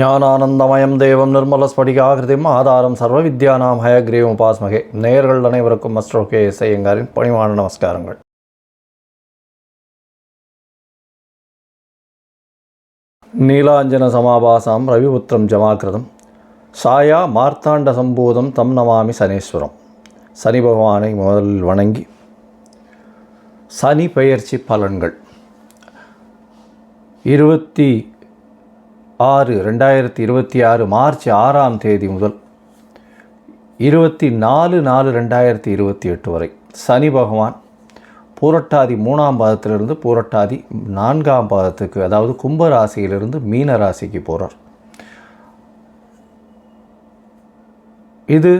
ஞானானந்தமயம் தேவம் நிர்மலஸ்படிகாகிருதிம் ஆதாரம் சர்வ வித்யானாம் ஹயக்ரீவம் உபாஸ்மகே. நேர்கள் அனைவருக்கும் மஸ்டர் கே எஸ் ஐயங்காரின் பணிவான நமஸ்காரங்கள். நீலாஞ்சன சமாபாசாம் ரவிபுத்திரம் ஜமாகிருதம் சாயா மார்த்தாண்ட சம்பூதம் தம் நமாமி சனீஸ்வரம். சனி பகவானை முதலில் வணங்கி. சனி பெயர்ச்சி பலன்கள். இருபத்தி ஆறு ரெண்டாயிரத்தி இருபத்தி ஆறு மார்ச் ஆறாம் தேதி முதல் இருபத்தி நாலு நாலு ரெண்டாயிரத்தி இருபத்தி எட்டு வரை. சனி பகவான் பூரட்டாதி மூணாம் பாதத்திலிருந்து பூரட்டாதி நான்காம் பாதத்துக்கு அதாவது கும்ப ராசியிலிருந்து மீன ராசிக்கு போகிறார் இது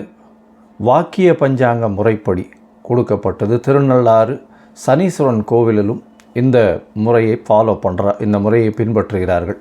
வாக்கிய பஞ்சாங்க முறைப்படி கொடுக்கப்பட்டது. திருநள்ளாறு சனீஸ்வரன் கோவிலிலும் இந்த முறையை ஃபாலோ பண்ணுற இந்த முறையை பின்பற்றுகிறார்கள்.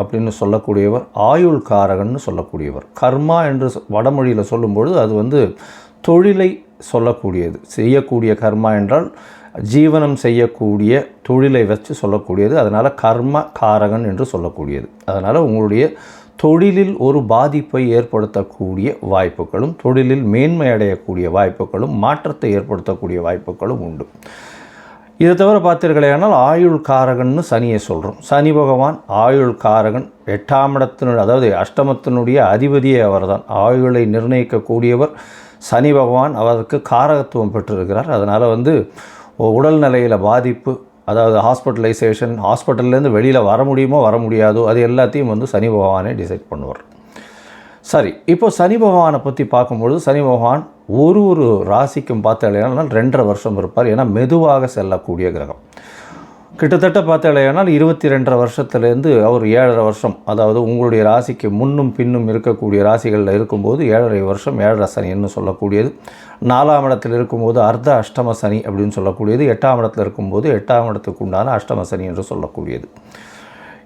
அப்படின்னு சொல்லக்கூடியவர் ஆயுள் காரகன்னு சொல்லக்கூடியவர். கர்மா என்று வடமொழியில் சொல்லும்பொழுது அது வந்து தொழிலை சொல்லக்கூடியது. செய்யக்கூடிய கர்மா என்றால் ஜீவனம் செய்யக்கூடிய தொழிலை வச்சு சொல்லக்கூடியது. அதனால் கர்ம காரகன் என்று சொல்லக்கூடியது. அதனால் உங்களுடைய தொழிலில் ஒரு பாதிப்பை ஏற்படுத்தக்கூடிய வாய்ப்புகளும் தொழிலில் மேன்மை அடையக்கூடிய வாய்ப்புகளும் மாற்றத்தை ஏற்படுத்தக்கூடிய வாய்ப்புகளும் உண்டு. இதை தவிர பார்த்தீர்களேனால் ஆயுள் காரகன்னு சனியை சொல்கிறோம் சனி பகவான் ஆயுள் காரகன் எட்டாம் இடத்தினுடைய அதாவது அஷ்டமத்தினுடைய அதிபதியே அவர்தான். ஆயுளை நிர்ணயிக்கக்கூடியவர் சனி பகவான் அவருக்கு காரகத்துவம் பெற்றிருக்கிறார். அதனால் வந்து உடல் நிலையில் பாதிப்பு அதாவது ஹாஸ்பிட்டலைசேஷன் ஹாஸ்பிட்டல்லேருந்து வெளியில் வர முடியுமோ வர முடியாதோ அது எல்லாத்தையும் வந்து சனி பகவானே டிசைட் பண்ணுவார். சரி இப்போ சனி பகவானை பற்றி பார்க்கும்பொழுது சனி பகவான் ஒரு ஒரு ராசிக்கும் பார்த்தாலேனால் ரெண்டரை வருஷம் இருப்பார். ஏன்னா மெதுவாக செல்லக்கூடிய கிரகம். கிட்டத்தட்ட பார்த்தாலேனால் இருபத்தி ரெண்டரை வருஷத்துலேருந்து அவர் ஏழரை வருஷம் அதாவது உங்களுடைய ராசிக்கு முன்னும் பின்னும் இருக்கக்கூடிய ராசிகளில் இருக்கும்போது ஏழரை வருஷம் ஏழரை சனின்னு சொல்லக்கூடியது. நாலாம் இடத்தில் இருக்கும்போது அர்த்த அஷ்டம சனி அப்படின்னு சொல்லக்கூடியது. எட்டாம் இடத்தில் இருக்கும்போது எட்டாம் இடத்துக்கு உண்டான அஷ்டம சனி என்று சொல்லக்கூடியது.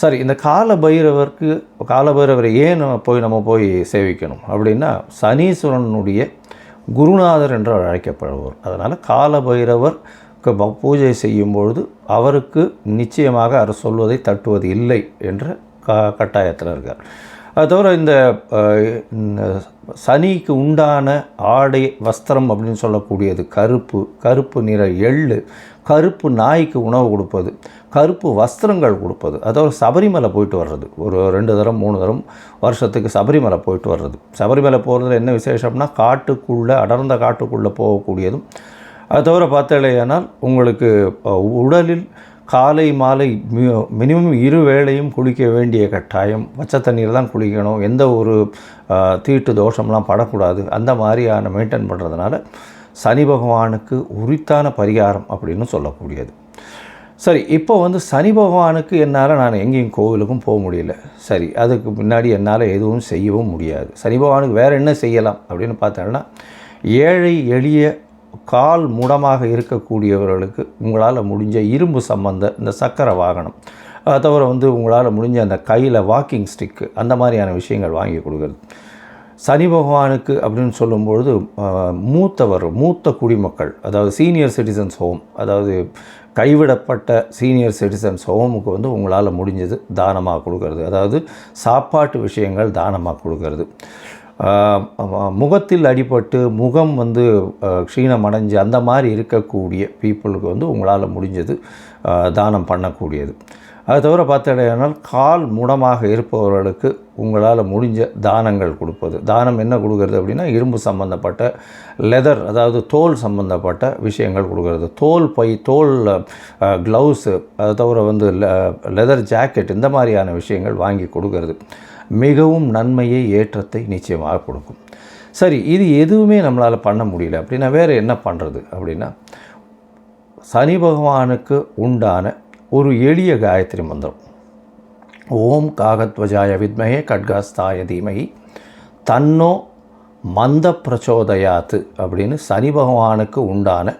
சரி இந்த கால பைரவருக்கு கால பைரவரை ஏன் நம்ம போய் நம்ம போய் சேவிக்கணும்? அப்படின்னா சனீஸ்வரனுடைய குருநாதர் என்று அவர் அழைக்கப்படுவார் அதனால் கால பைரவர் பூஜை செய்யும் பொழுது அவருக்கு நிச்சயமாக அவர் சொல்வதை தட்டுவது இல்லை என்ற க கட்டாயத்தில் இருக்கார். அது தவிர இந்த சனிக்கு உண்டான ஆடை வஸ்திரம் அப்படின்னு சொல்லக்கூடியது கருப்பு கருப்பு நிற எள்ளு கருப்பு நாய்க்கு உணவு கொடுப்பது கருப்பு வஸ்திரங்கள் கொடுப்பது. அதாவது சபரிமலை போயிட்டு வர்றது. ஒரு ரெண்டு தரம் மூணு தரம் வருஷத்துக்கு சபரிமலை போயிட்டு வர்றது. சபரிமலை போகிறதுல என்ன விசேஷம்னா காட்டுக்குள்ளே அடர்ந்த காட்டுக்குள்ளே போகக்கூடியதும். அது தவிர பார்த்தாலேயானால் உங்களுக்கு உடலில் காலை மாலை மினிமம் இரு வேளையும் குளிக்க வேண்டிய கட்டாயம். பச்சை தண்ணீர் தான் குளிக்கணும். எந்த ஒரு தீட்டு தோஷம்லாம் படக்கூடாது. அந்த மாதிரியான மெயின்டைன் பண்ணுறதுனால சனி பகவானுக்கு உரித்தான பரிகாரம் அப்படின்னு சொல்லக்கூடியது. சரி இப்போ வந்து சனி பகவானுக்கு என்னால் நான் எங்கேயும் கோவிலுக்கும் போக முடியல. சரி அதுக்கு முன்னாடி என்னால் எதுவும் செய்யவும் முடியாது. சனி பகவானுக்கு வேறு என்ன செய்யலாம் அப்படின்னு பார்த்தோம்னா ஏழை எளிய கால் முடமாக இருக்கக்கூடியவர்களுக்கு உங்களால் முடிஞ்ச இரும்பு சம்பந்த இந்த சக்கர வாகனம் தவிர வந்து உங்களால் முடிஞ்ச அந்த கையில் வாக்கிங் ஸ்டிக்கு அந்த மாதிரியான விஷயங்கள் வாங்கி கொடுக்குறது. சனி பகவானுக்கு அப்படின்னு சொல்லும்பொழுது மூத்தவர் மூத்த குடிமக்கள் அதாவது சீனியர் சிட்டிசன்ஸ் ஹோம் அதாவது கைவிடப்பட்ட சீனியர் சிட்டிசன்ஸ் ஹோமுக்கு வந்து உங்களால் முடிஞ்சது தானமாக கொடுக்கறது. அதாவது சாப்பாட்டு விஷயங்கள் தானமாக கொடுக்கறது. முகத்தில் அடிபட்டு முகம் வந்து க்ஷீணம் அடைஞ்சு அந்த மாதிரி இருக்கக்கூடிய பீப்புளுக்கு வந்து உங்களால் முடிஞ்சது தானம் பண்ணக்கூடியது. அது தவிர பார்த்தீங்கன்னா கால் முடமாக இருப்பவர்களுக்கு உங்களால் முடிஞ்ச தானங்கள் கொடுப்பது. தானம் என்ன கொடுக்கறது அப்படின்னா இரும்பு சம்பந்தப்பட்ட லெதர் அதாவது தோல் சம்பந்தப்பட்ட விஷயங்கள் கொடுக்கறது. தோல் பை தோல் க்ளவுஸு அது தவிர வந்து லெதர் ஜாக்கெட் இந்த மாதிரியான விஷயங்கள் வாங்கி கொடுக்கறது. மிகவும் நன்மையை ஏற்றத்தை நிச்சயமாக கொடுக்கும். சரி இது எதுவுமே நம்மளால் பண்ண முடியல. அப்படின்னா வேறு என்ன பண்ணுறது அப்படின்னா சனி பகவானுக்கு உண்டான ஒரு எளிய காயத்ரி மந்திரம். ஓம் காகத்வஜாய வித்மகே கட்காஸ்தாய தீமகி. தன்னோ மந்த பிரச்சோதயாத்து அப்படின்னு சனி பகவானுக்கு உண்டான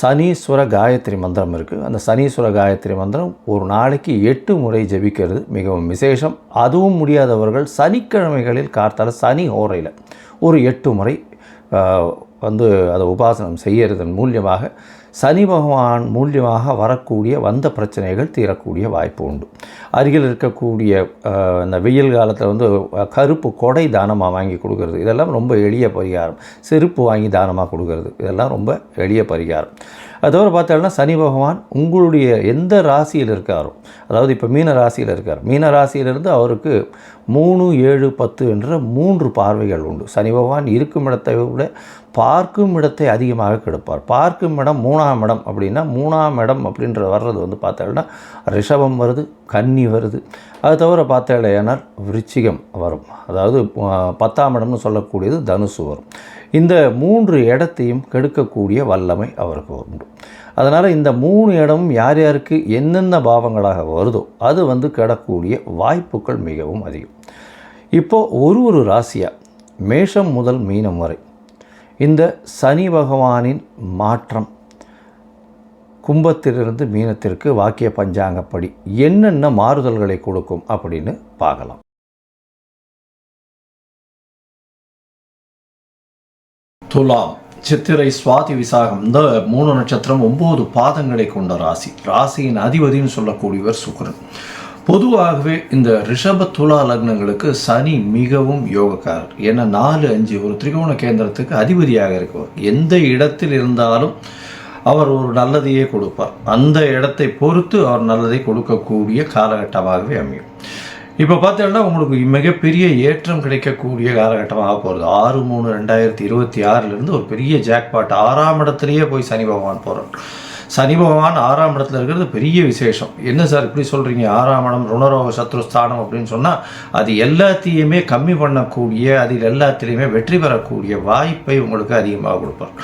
சனீஸ்வர காயத்ரி மந்திரம் இருக்குது அந்த சனீஸ்வர காயத்ரி மந்திரம் ஒரு நாளைக்கு எட்டு முறை ஜெபிக்கிறது. மிகவும் விசேஷம். அதுவும் முடியாதவர்கள் சனிக்கிழமைகளில் கார்த்தால சனி ஓரையில் ஒரு எட்டு முறை வந்து அதை உபாசனம் செய்யறதன் மூலியமாக சனி பகவான் மூலியமாக வரக்கூடிய வந்த பிரச்சனைகள் தீரக்கூடிய வாய்ப்பு உண்டு. அருகில் இருக்கக்கூடிய இந்த வெயில் காலத்தில் வந்து கருப்பு கொடை தானமாக வாங்கி கொடுக்கறது? இதெல்லாம் ரொம்ப எளிய பரிகாரம். செருப்பு வாங்கி தானமாக கொடுக்கறது? இதெல்லாம் ரொம்ப எளிய பரிகாரம். அதோடு பார்த்தோம்னா சனி பகவான் உங்களுடைய எந்த ராசியில் இருக்காரோ அதாவது இப்போ மீன ராசியில் இருக்கார். மீன ராசியிலிருந்து அவருக்கு மூணு ஏழு பத்து என்ற மூன்று பார்வைகள் உண்டு. சனி பகவான் இருக்கும் இடத்தை விட பார்க்கும் இடத்தை அதிகமாக கெடுப்பார். பார்க்கும் இடம் மூணாம் இடம் அப்படின்னா மூணாம் இடம் அப்படின்ற வர்றது வந்து பார்த்தோம்னா ரிஷபம் வருது கன்னி வருது. அது தவிர பார்த்தேனால் விருச்சிகம் வரும். அதாவது பத்தாம் இடம்னு சொல்லக்கூடியது தனுசு வரும். இந்த மூன்று இடத்தையும் கெடுக்கக்கூடிய வல்லமை அவருக்கு உண்டு. அதனால் இந்த மூணு இடமும் யார் யாருக்கு என்னென்ன பாவங்களாக வருதோ அது வந்து கெடக்கூடிய வாய்ப்புகள் மிகவும் அதிகம். இப்போது ஒரு ஒரு ராசியாக மேஷம் முதல் மீனம் வரை இந்த சனி பகவானின் மாற்றம் கும்பத்திலிருந்து மீனத்திற்கு வாக்கிய பஞ்சாங்கப்படி என்னென்ன மாறுதல்களை கொடுக்கும் அப்படின்னு பார்க்கலாம். துலாம் சித்திரை சுவாதி விசாகம் இந்த மூணு நட்சத்திரம் ஒம்பது பாதங்களை கொண்ட ராசி. ராசியின் அதிபதின்னு சொல்லக்கூடியவர் சுக்கரன். பொதுவாகவே இந்த ரிஷப துலா லக்னங்களுக்கு சனி மிகவும் யோகக்காரர். ஏன்னா நாலு அஞ்சு ஒரு திரிகோண கேந்திரத்துக்கு அதிபதியாக இருக்கவர். எந்த இடத்தில் இருந்தாலும் அவர் ஒரு நல்லதையே கொடுப்பார். அந்த இடத்தை பொறுத்து அவர் நல்லதை கொடுக்கக்கூடிய காலகட்டமாகவே அமையும். இப்போ பார்த்தீங்கன்னா உங்களுக்கு மிகப்பெரிய ஏற்றம் கிடைக்கக்கூடிய காலகட்டமாக போகிறது ஆறு மூணு ரெண்டாயிரத்தி இருபத்தி ஆறிலிருந்து ஒரு பெரிய ஜாக்பாட் ஆறாம் இடத்துலையே போய் சனி பகவான் போகிறார் சனி பகவான் ஆறாம் இடத்துல இருக்கிறது பெரிய விசேஷம். என்ன சார் இப்படி சொல்கிறீங்க ஆறாம் இடம் ருணரோக சத்ருஸ்தானம் அப்படின்னு சொன்னால் அது எல்லாத்தையுமே கம்மி பண்ணக்கூடிய அதில் எல்லாத்திலையுமே வெற்றி பெறக்கூடிய வாய்ப்பை உங்களுக்கு அதிகமாக கொடுப்பார்.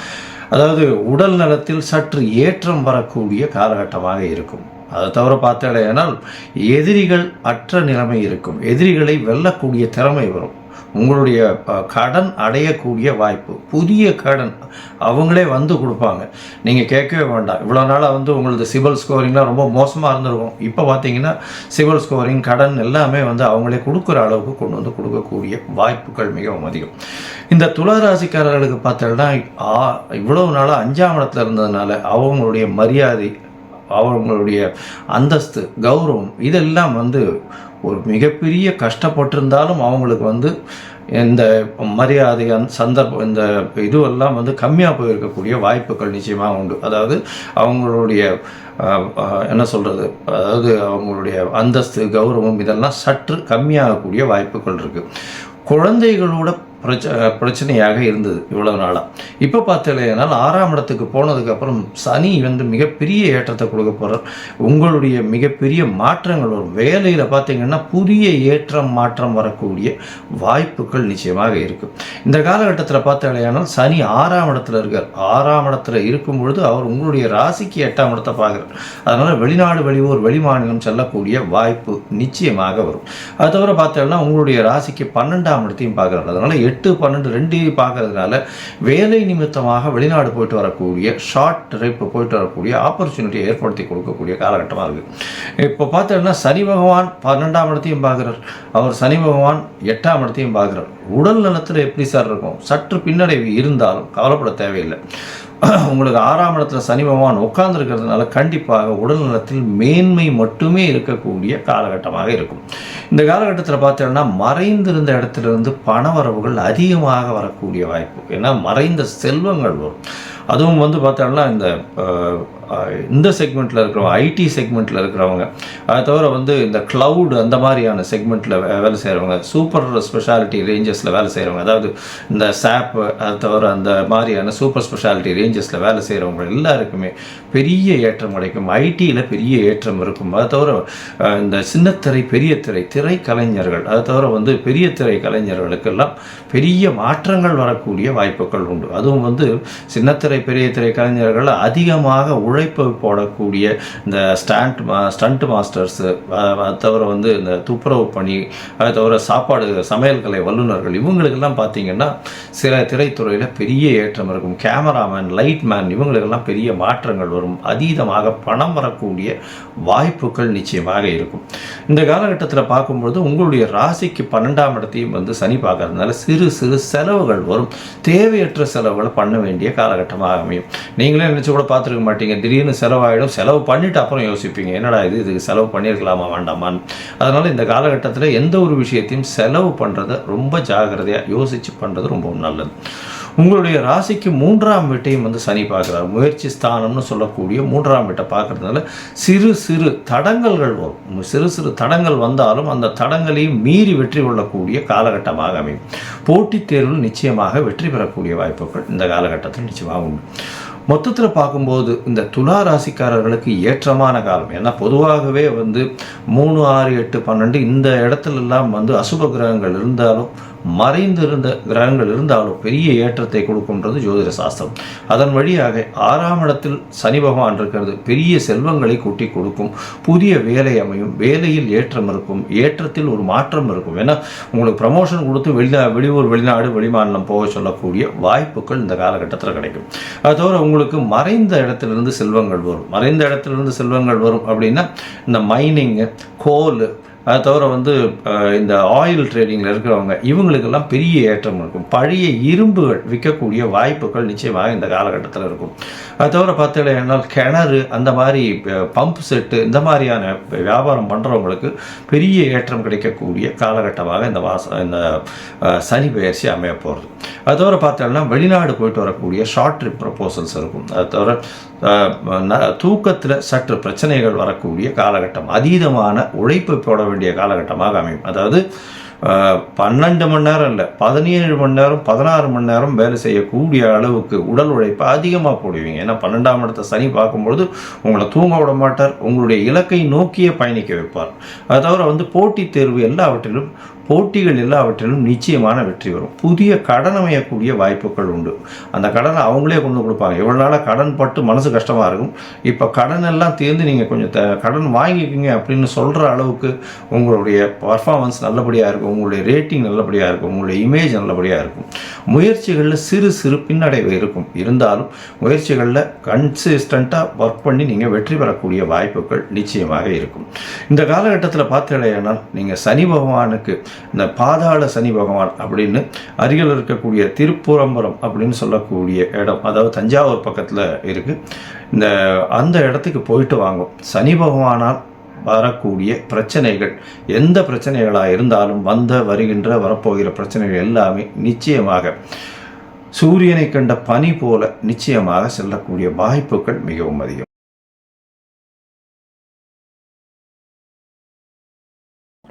அதாவது உடல் நலத்தில் சற்று ஏற்றம் வரக்கூடிய காலகட்டமாக இருக்கும். அதை தவிர பார்த்தாலேனால் எதிரிகள் அற்ற நிலைமை இருக்கும். எதிரிகளை வெல்லக்கூடிய திறமை வரும். உங்களுடைய கடன் அடையக்கூடிய வாய்ப்பு புதிய கடன் அவங்களே வந்து கொடுப்பாங்க. நீங்கள் கேட்கவே வேண்டாம். இவ்வளோ நாளாக வந்து உங்களது சிபில் ஸ்கோரிங்லாம் ரொம்ப மோசமாக இருந்திருக்கும். இப்போ பார்த்தீங்கன்னா சிபில் ஸ்கோரிங் கடன் எல்லாமே வந்து அவங்களே கொடுக்குற அளவுக்கு கொண்டு வந்து கொடுக்கக்கூடிய வாய்ப்புகள் மிகவும் அதிகம். இந்த துளராசிக்காரர்களுக்கு பார்த்தோன்னா பார்த்தோம்னா இவ்வளவு நாளாக அஞ்சாம் இடத்துல இருந்ததுனால அவங்களுடைய மரியாதை அவங்களுடைய அந்தஸ்து கௌரவம் இதெல்லாம் வந்து ஒரு மிகப்பெரிய கஷ்டப்பட்டிருந்தாலும் அவங்களுக்கு வந்து இந்த மரியாதை அந்த சந்தர்ப்பம் இந்த இதுவெல்லாம் வந்து கம்மியாக போயிருக்கக்கூடிய வாய்ப்புகள் நிச்சயமாக உண்டு. அதாவது அவங்களுடைய என்ன சொல்கிறது அதாவது அவங்களுடைய அந்தஸ்து கௌரவம் இதெல்லாம் சற்று கம்மியாகக்கூடிய வாய்ப்புகள் இருக்குது குழந்தைகளோட பிரச்ச பிரச்சனையாக இருந்தது இவ்வளவு நாளாக இப்போ பார்த்தீங்கன்னா ஆறாம் இடத்துக்கு போனதுக்கப்புறம் சனி வந்து மிகப்பெரிய ஏற்றத்தை கொடுக்க போகிறார் உங்களுடைய மிகப்பெரிய மாற்றங்கள் வரும். வேலையில் பார்த்தீங்கன்னா புதிய ஏற்றம் மாற்றம் வரக்கூடிய வாய்ப்புகள் நிச்சயமாக இருக்கும் இந்த காலகட்டத்தில் பார்த்தாலேயானால் சனி ஆறாம் இடத்துல இருக்கார். ஆறாம் இடத்துல இருக்கும் பொழுது அவர் உங்களுடைய ராசிக்கு எட்டாம் இடத்தை பார்க்குறார். அதனால் வெளிநாடு வெளியூர் வெளிமாநிலம் செல்லக்கூடிய வாய்ப்பு நிச்சயமாக வரும். அது தவிர பார்த்தோம்னா உங்களுடைய ராசிக்கு பன்னெண்டாம் இடத்தையும் பார்க்குறாரு. அதனால் எட்டு பன்னெண்டு ரெண்டையும் பார்க்கறதுனால வேலை நிமித்தமாக வெளிநாடு போயிட்டு வரக்கூடிய ஷார்ட் ட்ரிப் போயிட்டு வரக்கூடிய ஆப்பர்ச்சுனிட்டியை ஏற்படுத்தி கொடுக்கக்கூடிய காலகட்டமாக இருக்குது இப்போ பார்த்தோம்னா சனி பகவான் பன்னெண்டாம் இடத்தையும் பார்க்குறார். அவர் சனி பகவான் எட்டாம் இடத்தையும் பார்க்குறார். உடல் நலத்தில் எப்படி சார் இருக்கும்? சற்று பின்னடைவு இருந்தாலும் கவலைப்பட தேவையில்லை. உங்களுக்கு ஆறாம் இடத்துல சனி பகவான் உட்கார்ந்துருக்கிறதுனால கண்டிப்பாக உடல் நலத்தில் மேன்மை மட்டுமே இருக்கக்கூடிய காலகட்டமாக இருக்கும். இந்த காலகட்டத்தில் பார்த்தோம்னா மறைந்திருந்த இடத்திலிருந்து பணவரவுகள் அதிகமாக வரக்கூடிய வாய்ப்பு. ஏன்னா மறைந்த செல்வங்கள் வரும். அதுவும் வந்து பார்த்தோம்னா இந்த இந்த செக்மெண்ட்டில் இருக்கிறவங்க ஐடி செக்மெண்ட்டில் இருக்கிறவங்க அதை தவிர வந்து இந்த க்ளவுட் அந்த மாதிரியான செக்மெண்ட்டில் வேலை செய்கிறவங்க சூப்பர் ஸ்பெஷாலிட்டி ரேஞ்சஸில் வேலை செய்கிறவங்க அதாவது இந்த சாப் அதை தவிர அந்த மாதிரியான சூப்பர் ஸ்பெஷாலிட்டி ரேஞ்சஸில் வேலை செய்கிறவங்க எல்லாருக்குமே பெரிய ஏற்றம் கிடைக்கும். ஐடியில் பெரிய ஏற்றம் இருக்கும். அதை தவிர இந்த சின்னத்திரை பெரிய திரை திரை கலைஞர்கள் தவிர வந்து பெரிய திரை கலைஞர்களுக்கெல்லாம் பெரிய மாற்றங்கள் வரக்கூடிய வாய்ப்புகள் உண்டு. அதுவும் வந்து சின்னத்திரை பெரிய திரை கலைஞர்கள் அதிகமாக உழைப்பு போடக்கூடிய இந்த ஸ்டாண்ட் மா ஸ்டண்ட் மாஸ்டர்ஸு தவிர வந்து இந்த துப்புரவு பணி அதை தவிர சாப்பாடு சமையல்கலை வல்லுநர்கள் இவங்களுக்கெல்லாம் பார்த்தீங்கன்னா சில திரைத்துறையில் பெரிய ஏற்றம் இருக்கும். கேமராமேன் லைட்மேன் இவங்களுக்கெல்லாம் பெரிய மாற்றங்கள் வரும். அதீதமாக பணம் வரக்கூடிய வாய்ப்புகள் நிச்சயமாக இருக்கும். இந்த காலகட்டத்தில் பார்க்கும்பொழுது உங்களுடைய ராசிக்கு பன்னெண்டாம் இடத்தையும் வந்து சனி பார்க்கறதுனால சிறு சிறு செலவுகள் வரும். தேவையற்ற செலவுகளை பண்ண வேண்டிய காலகட்டமாக அமையும். நீங்களே நினச்சி கூட பார்த்துருக்க மாட்டீங்க. திடீர்னு செலவாயிடும். செலவு பண்ணிவிட்டு அப்புறம் யோசிப்பீங்க. என்னடா இது? இதுக்கு செலவு பண்ணியிருக்கலாமா வேண்டாமான்னு. அதனால் இந்த காலகட்டத்தில் எந்த ஒரு விஷயத்தையும் செலவு பண்ணுறதை ரொம்ப ஜாகிரதையாக யோசித்து பண்ணுறது ரொம்ப நல்லது. உங்களுடைய ராசிக்கு மூன்றாம் வீட்டையும் வந்து சனி பார்க்குறாரு. முயற்சி ஸ்தானம்னு சொல்லக்கூடிய மூன்றாம் வீட்டை பார்க்கறதுனால சிறு சிறு தடங்கல்கள் வரும். சிறு சிறு தடங்கள் வந்தாலும் அந்த தடங்களையும் மீறி வெற்றி கொள்ளக்கூடிய காலகட்டமாக அமையும். போட்டித் தேர்வில் நிச்சயமாக வெற்றி பெறக்கூடிய வாய்ப்புகள் இந்த காலகட்டத்தில் நிச்சயமாக உண்டு. மொத்தத்தில் பார்க்கும்போது இந்த துலா ராசிக்காரர்களுக்கு ஏற்றமான காலம். ஏன்னா பொதுவாகவே வந்து மூணு ஆறு எட்டு பன்னெண்டு இந்த இடத்துலலாம் வந்து அசுப கிரகங்கள் இருந்தாலும் மறைந்திருந்த கிரகங்கள் இருந்தாலும் பெரிய ஏற்றத்தை கொடுக்கும்ன்றது ஜோதிட சாஸ்திரம். அதன் வழியாக ஆறாம் இடத்தில் சனி பகவான் இருக்கிறது. பெரிய செல்வங்களை கூட்டி கொடுக்கும். புதிய வேலை அமையும். வேலையில் ஏற்றம் இருக்கும். ஏற்றத்தில் ஒரு மாற்றம் இருக்கும். ஏன்னா உங்களுக்கு ப்ரமோஷன் கொடுத்து வெளிநா வெளியூர் வெளிநாடு வெளிமாநிலம் போக சொல்லக்கூடிய வாய்ப்புகள் இந்த காலகட்டத்தில் கிடைக்கும். அது தவிர உங்களுக்கு மறைந்த இடத்திலிருந்து செல்வங்கள் வரும். மறைந்த இடத்துலேருந்து செல்வங்கள் வரும் அப்படின்னா இந்த மைனிங்கு கோல் அது தவிர வந்து இந்த ஆயில் ட்ரேடிங்கில் இருக்கிறவங்க இவங்களுக்கெல்லாம் பெரிய ஏற்றம் இருக்கும். பழைய இரும்புகள் விற்கக்கூடிய வாய்ப்புகள் நிச்சயமாக இந்த காலகட்டத்தில் இருக்கும். அது தவிர பார்த்தீங்கன்னா கிணறு அந்த மாதிரி பம்ப் செட்டு இந்த மாதிரியான வியாபாரம் பண்ணுறவங்களுக்கு பெரிய ஏற்றம் கிடைக்கக்கூடிய காலகட்டமாக இந்த வாச இந்த சனி பயிற்சி அமைய போகிறது அது தவிர பார்த்தோம்னா வெளிநாடு போயிட்டு வரக்கூடிய ஷார்ட் ட்ரிப் ப்ரப்போசல்ஸ் இருக்கும். அது தவிர தூக்கத்தில் சற்று பிரச்சனைகள் வரக்கூடிய காலகட்டம் அதீதமான உழைப்பு போட வேண்டிய காலகட்டமாக அமையும். அதாவது பன்னெண்டு மணி நேரம் இல்லை பதினேழு மணி நேரம் பதினாறு மணி நேரம் வேலை செய்யக்கூடிய அளவுக்கு உடல் உழைப்பை அதிகமாக போடுவீங்க. ஏன்னா பன்னெண்டாம் இடத்த சனி பார்க்கும்பொழுது உங்களை தூங்க விட மாட்டார் உங்களுடைய இலக்கை நோக்கியே பயணிக்க வைப்பார். அது தவிர வந்து போட்டித் தேர்வு எல்லாவற்றிலும் போட்டிகள் எல்லாவற்றிலும் நிச்சயமான வெற்றி வரும். புதிய கடன் அமையக்கூடிய வாய்ப்புகள் உண்டு. அந்த கடனை அவங்களே கொண்டு கொடுப்பாங்க. இவ்வளோ நாளாக கடன் பட்டு மனசு கஷ்டமாக இருக்கும். இப்போ கடன் எல்லாம் தேர்ந்து நீங்கள் கொஞ்சம் த கடன் வாங்கிக்கோங்க அப்படின்னு சொல்கிற அளவுக்கு உங்களுடைய பர்ஃபார்மன்ஸ் நல்லபடியாக இருக்கும். உங்களுடைய ரேட்டிங் நல்லபடியாக இருக்கும். உங்களுடைய இமேஜ் நல்லபடியாக இருக்கும். முயற்சிகளில் சிறு சிறு பின்னடைவு இருக்கும். இருந்தாலும் முயற்சிகளில் கன்சிஸ்டண்ட்டாக ஒர்க் பண்ணி நீங்கள் வெற்றி பெறக்கூடிய வாய்ப்புகள் நிச்சயமாக இருக்கும். இந்த காலகட்டத்தில் பார்த்தீங்கன்னா நீங்கள் சனி பகவானுக்கு இந்த பாதாள சனி பகவான் அப்படின்னு அருகில் இருக்கக்கூடிய திருப்புரம்பரம் அப்படின்னு சொல்லக்கூடிய இடம் அதாவது தஞ்சாவூர் பக்கத்தில் இருக்குது இந்த அந்த இடத்துக்கு போயிட்டு வாங்கும் சனி பகவானால் வரக்கூடிய பிரச்சனைகள் எந்த பிரச்சனைகளாக இருந்தாலும் வந்த வருகின்ற வரப்போகிற பிரச்சனைகள் எல்லாமே நிச்சயமாக சூரியனை கண்ட பனி போல நிச்சயமாக செல்லக்கூடிய வாய்ப்புகள் மிகவும் அதிகம்.